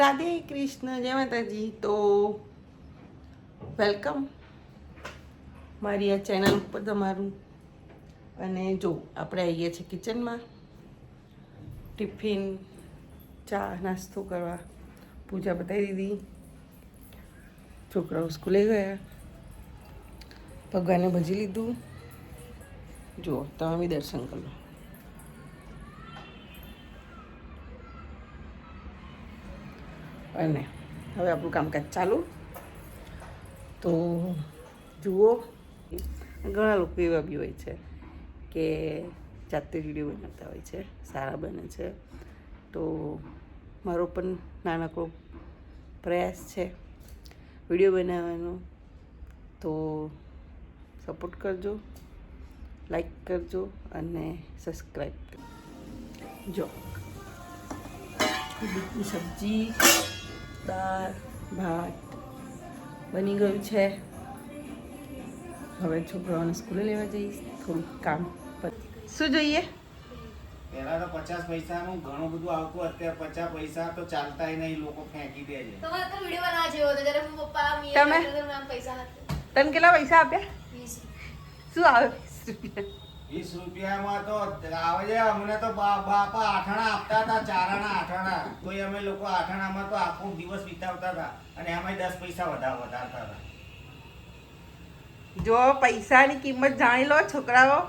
રાધે કૃષ્ણ, જય માતાજી. તો વેલકમ મારી આ ચેનલ ઉપર તમારું. અને જો, આપણે આવીએ છીએ કિચનમાં. ટિફિન, ચા, નાસ્તો કરવા. પૂજા બતાવી દીધી. છોકરાઓ સ્કૂલે ગયા. ભગવાને ભજી લીધું. જુઓ, તમે દર્શન કરો. અને હવે આપણું કામકાજ ચાલુ. તો જુઓ, ઘણા લોકો એવા બી હોય છે કે જાતે વીડિયો બનાવતા હોય છે, સારા બને છે. તો મારો પણ નાનકડો પ્રયાસ છે વીડિયો બનાવવાનો. તો સપોર્ટ કરજો લાઈક કરજો અને સબસ્ક્રાઈબ કરજો. જો બીટની સબ્જી દાળ ભાત બની ગયું છે. હવે છોકરાઓને સ્કૂલે લેવા જઈશ થોડું કામ શું જોઈએ? પહેલા તો પચાસ પૈસાનું ઘણું બધું આવતું અત્યારે પચાસ પૈસા તો ચાલતા નહીં લોકો ફેંકી દે છે. તમારે તો વીડિયો બનાવવા જેવો હતો જ્યારે પપ્પા મિયા તમે? કરતા હતા, મને પૈસા હતા તને કેટલા પૈસા આપ્યા? શું આવે વીસ રૂપિયા? વીસ રૂપિયામાં તો આવે અમને તો બાપા આઠણા આપતા હતા, ચારાના આઠણા. તો અમે લોકો આઠણામાં તો આખો દિવસ વિતાવતા હતા. અને અમે દસ પૈસા વધારે વધારતા હતા. જો પૈસાની કિંમત જાણી લો છોકરાઓ.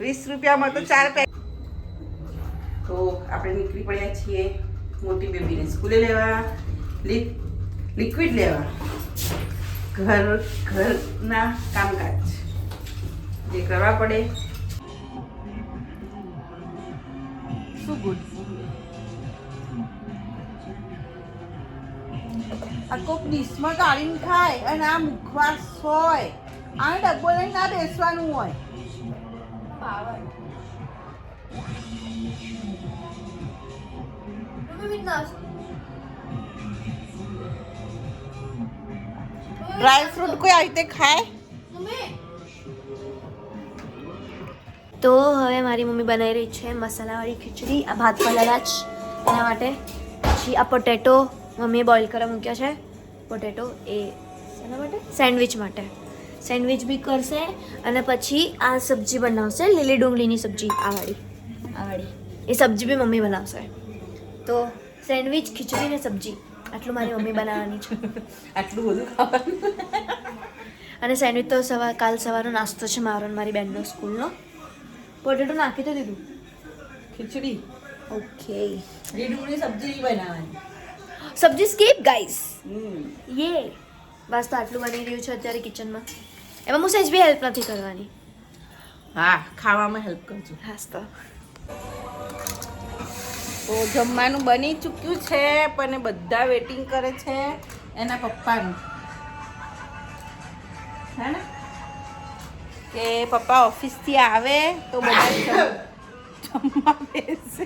વીસ રૂપિયામાં તો ચાર તો આપણે નીકળી પડ્યા છીએ મોટી બેબીને સ્કૂલે લેવા. લિક્વિડ લેવા. ઘર ઘરના કામકાજ. જે કરવા પડે. શું ગુડ આ કોક ડીશમાં કાઢીને ખાય અને આ મુખવાસ હોય. આ ડબ્બો લઈને ના બેસવાનું હોય. ડ્રાય ફ્રૂટ કોઈ આવી રીતે ખાય? તો હવે મારી મમ્મી બનાવી રહી છે મસાલાવાળી ખીચડી આ ભાત પલાળા જ એના માટે પછી આ પોટેટો મમ્મીએ બોઇલ કરવા મૂક્યા છે. પોટેટો એ એના માટે? સેન્ડવિચ માટે. સેન્ડવિચ બી કરશે અને પછી આ સબ્જી બનાવશે લીલી ડુંગળીની સબ્જી આ વાળી. આ વાળી. એ સબ્જી બી મમ્મી બનાવશે. તો સેન્ડવિચ ખીચડી ને સબ્જી આટલું મારી મમ્મી બનાવવાની છે. આટલું બધું ખાવાનું? અને સેન્ડવિચ તો સવાર કાલ સવારનો નાસ્તો છે મારો મારી બેનનો સ્કૂલનો. પોટેટો નાખી તો દીધું ખીચડી ઓકે રીડુની સબ્જી બનાવવાની સબ્જી સ્કીપ ગાઈસ. યે બસ તો આટલું બની રહ્યું છે અત્યારે કિચનમાં એમાં હું સહેજ બી હેલ્પ નથી કરવાની હા ખાવામાં હેલ્પ કરજો હાસ તો તો જમવાનું બની ચૂક્યું છે પણ બધા વેટિંગ કરે છે એના પપ્પાનું હે ને કે પપ્પા ઓફિસથી આવે તો બધા જમ- જમવા બેસે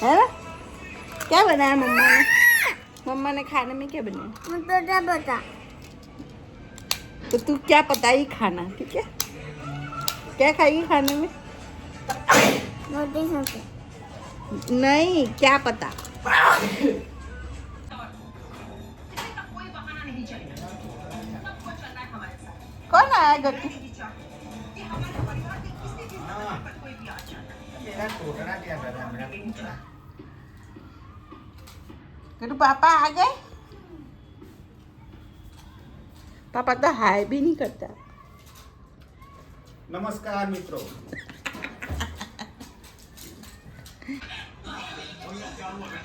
है ना क्या बनाया मम्मा ने मम्मा ने खाने में क्या बनाया બતા तो तू क्या पता ही खाना ठीक है क्या खाएगी खाने में नहीं क्या पता કોણ આયા ગટુ ગટુ પાપા આ ગયે? પાપા તો હાય બી નહીં કરતા. નમસ્કાર મિત્રો.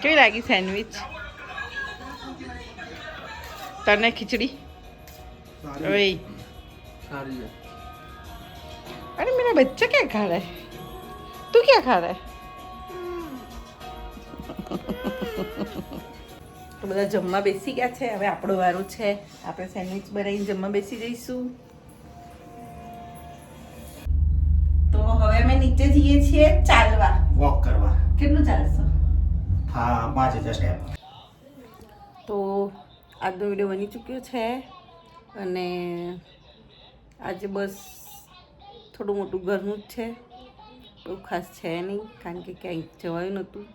કેવી લાગી સેન્ડવિચ? તને ખીચડી? હવે ओए अरे मेरा बच्चा क्या खा रहा है तू क्या खा रहा है તો બધા જમવા બેસી ગયા છે હવે આપણો વારો છે આપણે સેન્ડવિચ બનાવીને જમવા બેસી જઈશું તો હવે અમે નીચે જઈએ છીએ ચાલવા વોક કરવા કેટલું ચાલશો હા પાંચ હજાર સ્ટેપ તો આજનો વિડીયો બની ચૂક્યો છે અને આજે બસ થોડું મોટું ઘરનું જ છે. બહુ ખાસ છે નહીં, કારણ કે ક્યાંય જવાયું નહોતું.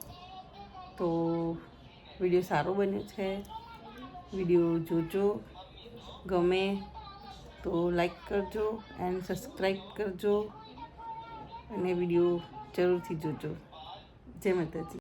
તો વીડિયો સારો બન્યો છે. વીડિયો જોજો, ગમે તો લાઈક કરજો એન્ડ સબસ્ક્રાઈબ કરજો. અને વીડિયો જરૂરથી જોજો. જય માતાજી.